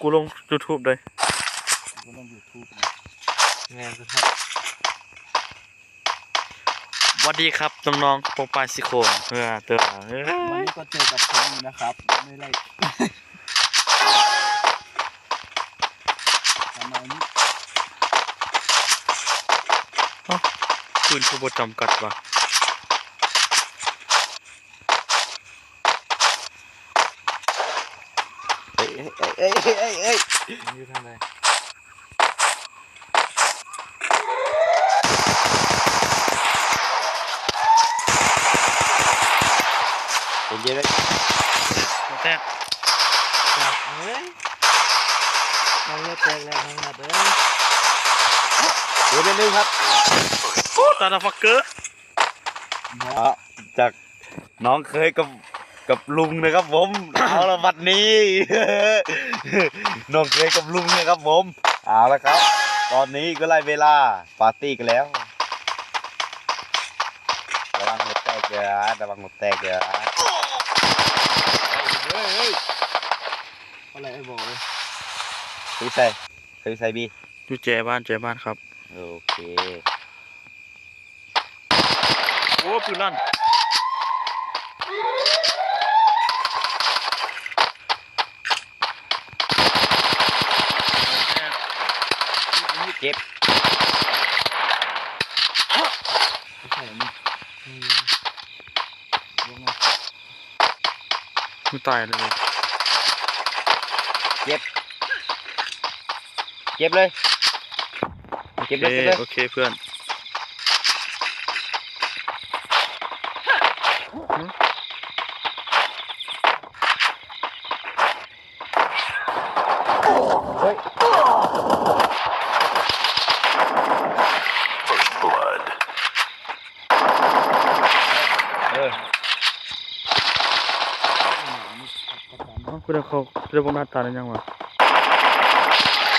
กูลง YouTube เลยก็ลงยูทูบนะแม่สุดท้ายสวัสดีครับน้องๆโปรปลายซิโคนเออเตือนเออวันนี้ก็เจอกับผมอีกนะครับ ไม่ไล่ทำไมนี่ปืนผู้บจำกัดว่ะ เอ้ยเอ้ยเอ้ยเอ้ยเอ้ยมันอยู่ทางใดเป็นเยอะเลยหัวแตกจับเอ้ยน้องเลือดแตกแล้วน้องหนัดเอ้ยเดี๋ยวเป็นนึ่งครับโอ้ตาดาฟักเกอร์อ๋อจากน้องเคยกับ กับลุงนะครับผมเอาละบัดนี้ น้องเคยกับลุงนะครับผม เอาละครับ ตอนนี้ก็ไล่เวลาปาร์ตี้กันแล้วระวังหัวแตกเด้อระวังหัวแตกเด้อเฮ้ยเฮ้ยอะไรไอ้บอกเลยเคยใส่เคยใส่บีอยู่แจบ้านแจบ้านครับ โอเค โอ้ปืนลั่น เก็บไม่ใช่อันนี้อืมยังไงไม่ตายเลย เก็บ เก็บเลย เก็บโอเลยเคเก็บเลย โอเคเพื่อนเฮ้ย เอ้าคุณเดี๋ยวเขาคุณเดี๋ยวพวกหน้าตาได้ยังวะ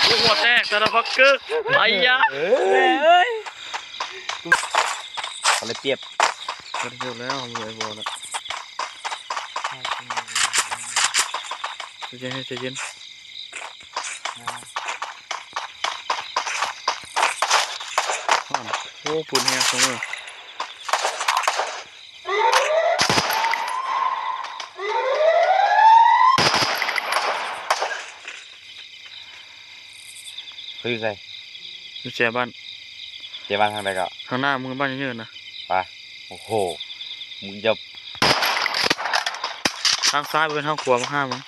โอ้หัวแตกตาดาฟักเกอร์ไอ้ยะเอ้ยอะไรเปรียบกระเทียมแล้วมีไอ้บอลแล้วใจเย็นให้ใจเย็นอ้าวโอ้ปืนแฮงเสมอ คือใส่อยู่แจบ้านเจ๊บ้านทางใดก็ข้างหน้ามึงบ้านเยอะๆนะไปโอ้โหมึงจะทางซ้ายเป็นทางขวามาห้ามึง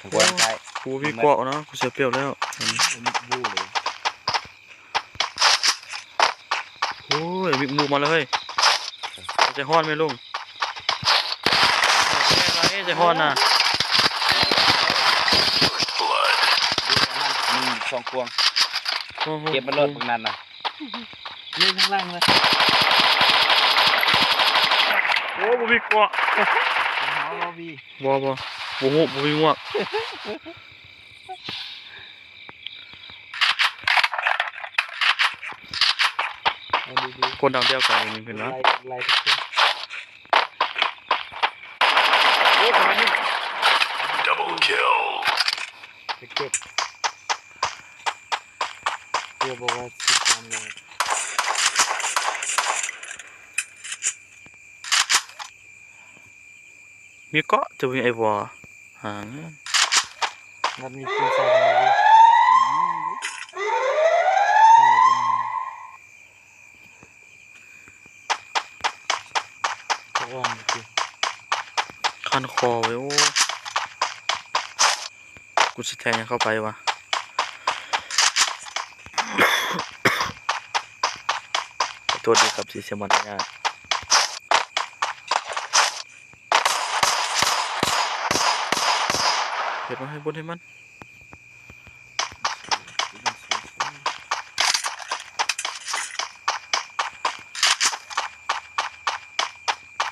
ทางกวนใช่กูพี่เกาะเนาะกูเสียเปรียบแล้วอันนี้บูเลยโอ้ยบิ๊กมูมาเลยเฮ้ยใจฮ้อนไหมลุงแค่ไรใจฮ้อนน่ะ ดูนะมี สองพวงโอ้โหเก็บมันรถตรงนั้นนะนี่ข้างล่างเลยโอ้บุพี่เกาะรองเท้าเราบีบ่บ่บ่หูบ่มีงวกเอาดีดีคนดังเดียวกันนี่เป็นไล่วะไล่ทุกคนโอ้ทำไมนี่ไปเก็บเดี๋ยวบอกว่าสิบสามเลยมีเกาะจะมีไอ้บ่ หางนัดมีปืนใส่มาเลยก็อ่อนจริงคันคอไว้โอ้กูสิแทงยังเข้าไปวะ ขอโทษดีครับที่เสียมันยากเห็ดมาให้บนให้มัน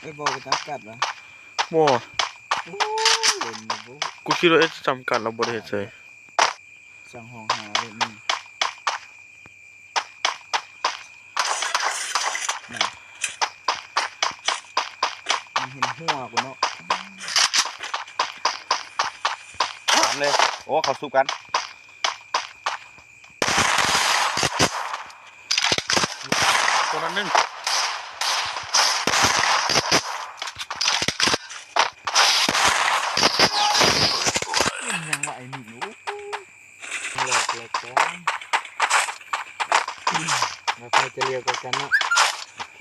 ไอ้บอกไปจับกัดวะบ่โอ้เล่นนะบุ๊กูคิดว่าเอ๊ะจำกัดเราบ่ได้เฮ็ดเลยสั่งห้องหาเลยนี่น่ะมันเห็นหัวกูเนาะเลย โอ้เขาสู้กันคนละหนึ่งยังว่าไอ้หนิงหลอกหลอกกันแล้วใครจะเรียกกันเนาะโอเค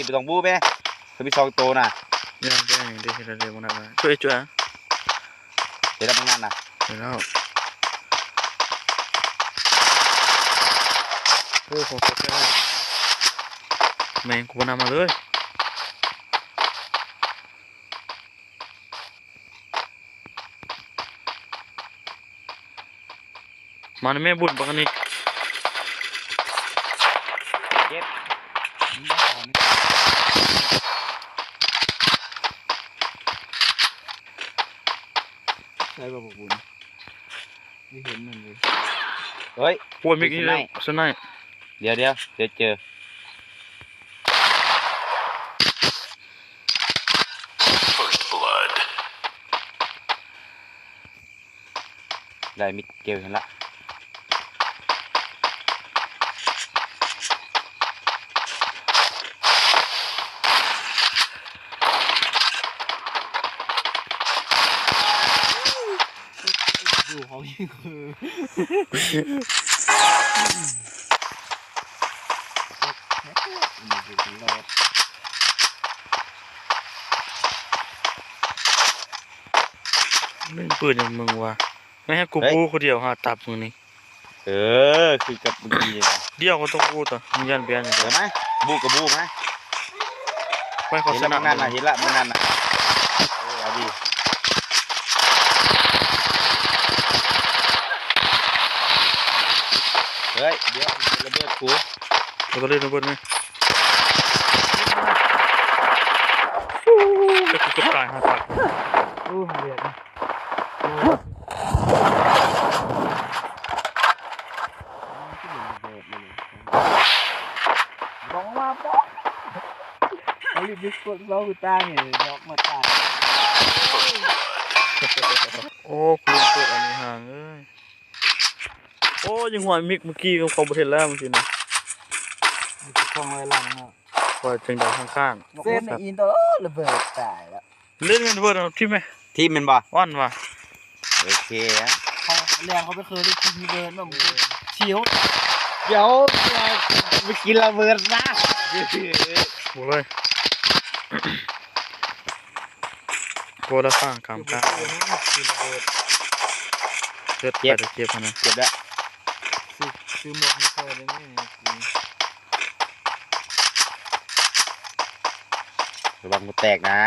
นี่ไปต้องบู๊ไหมคือมีสองตัวน่ะยังได้ยังได้เห็นอะไรบ้างนะช่วยช่วยเดี๋ยวเราไปงานน่ะเห็นแล้วโอ้ขอขอบใจแมงกูนำมาเลยมันไม่บุญปกนี่ เจ็บ ใช่ป่ะบอกบุญไม่เห็นมันเลยเฮ้ย โอ้ยมิกนี่เลยสนายเดี๋ยวเดี๋ยวเดี๋ยวเจอได้มิดเกลเห็นละ เขายิ่งคือมันเป็นรอบไม่ปืนอย่างมึงวะไม่ให้กูพูดคนเดียวหาตับมึงนี่เออ คือกับเมื่อกี้เลยนะเดียวก็ต้องพูดต่อมึงยันเบียนอย่างเดีเห็ยวนไหมบูกับบูไหมไม่เขาเห็นชแล้วนะมันนั่นน่ะเห็นละมันนั่นน่ะเออเอาดิเฮ้ย เดี๋ยวมันจะระเบิดกู แล้วก็เล่นระเบิดไหมจะกูก็ตายหาตับอู้เรียนบอกว่าบอกเขารีบยึดกดเราตั้งเนี่ยดอกมาตัดโอ้กูเกิดอันนี้ห่างเอ้ยโอ้ยังหัวมิกเมื่อกี้ก็เขาประเทศแล้วเมื่อกี้นะ มีคลองไว้หลังเนาะว่าจังดาวข้างเส้นในอินตัวระเบิดตายแล้วๆเล่นกันระเบิดเอาที่ไหมทีมเป็นบ่ว่านว่ะโอเคอะเขาแรงเขาไปเคยได้กินเบิร์นแบบเชียวเดี๋ยวไปกินระเบิดนะบอกเลยโกละข้างกามกลางเลือดไปแต่เจ็บนะเก็บแล้ซื้อซื้อหมวกให้เขาได้ไหม ระวังกูแตกนะ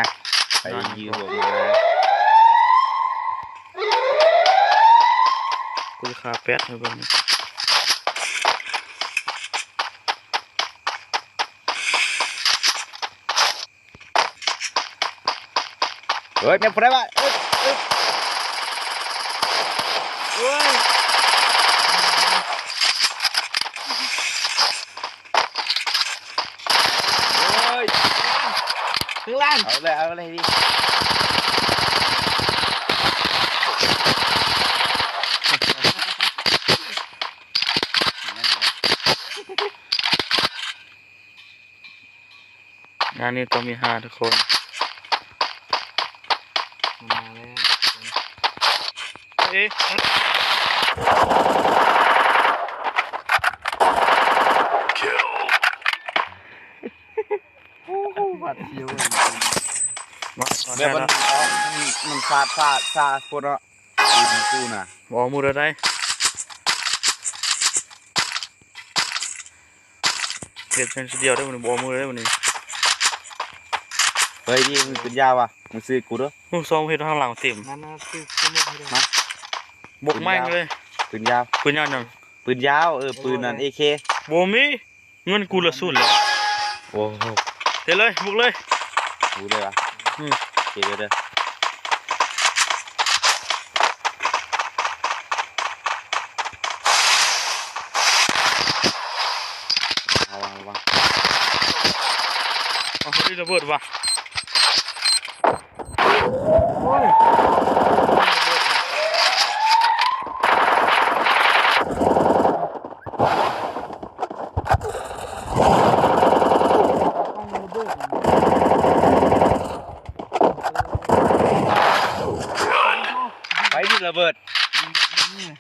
ไปยืนหัวมือนะกูจะคาแป๊ดให้เบิ่งนี่เฮ้ยแม่งพูดได้ป่ะเอ้ยเอ้ยเอ้ยเฮ้ย ข้างล่างเอาเลยเอาเลยดิงานนี้ต้องมีห้าทุกคนมาแล้วเอ๊ะบัดเชียว มามาเดี๋ยวมันมันมันฟาดฟาดฟาดคนเนาะกูถึงกูน่ะบอกมือได้เก็บเพียงเดียวได้มันบอกมือได้มันนี่เฮ้ยนี่มึงเป็นยาวะมึงซื้อกูเด้อมึงซองเฮ็ดข้างหลังเต็มนั่นนะซื้อซื้อหมวกให้ได้บกแม่งเลยปืนยาวปืนยาวหนังปืนยาวเออปืนนั่นเอเคบ่มีเงินกูละสุดเลยโอ้โหเฮ็ดเลยบุกเลยรู้เลยวะเดี๋ เดี๋ยวเอาวางวางเอเขาดีระเบิดว่ะ โอ้ยตั้งระเบิดมัน ไปที่ ระเบิด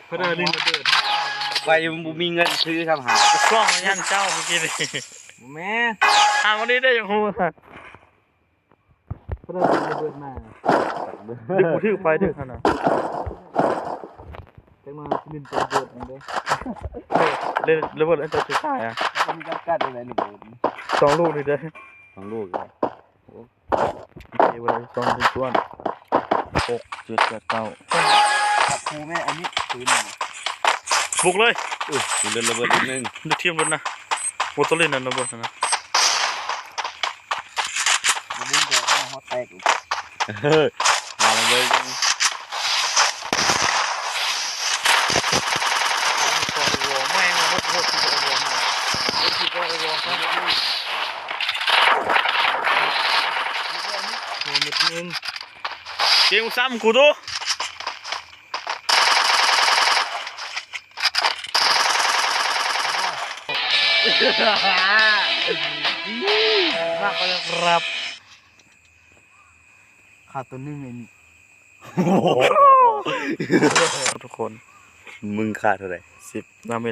เพื่อดินระเบิดไปบ่มีเงินซื้อทำหากล้องมันยันเจ้าเมื่อกี้นี่แม่อ่าวันนี้ได้ยังหูฮะเพื่อนระเบิดมาดึกมือถือไปดึกขนาดจังมาขึ้นตัวเบิดมันเด้เล่นระเบิดอันตัวสุดท้ายอะมีการกัดอะไรระเบิดสองลูกนี่เด้อสองลูกเลยเวลาสองเป็นส่วนหกเจ็ดแปดเก้า ขับครูแม่อันนี้ปืนบุกเลยอุ้ยมีเดินระเบิดนิดนึงนึกเทียมรถนะโมตัวเล่นนั่นระเบิดนะมันดิ้นจะเอาฮอตแตกอีกเฮ้ยมาเลยคอวอแม่งหดหดที่คอวอมาที่คอวอครับโอ้เม็ดนึงเกมซ้ำกูดู มากไปแล้วครับขาดตัวนึงไอ้นี่ทุกคน มึงขาดเท่าไหร่สิบดาเมจ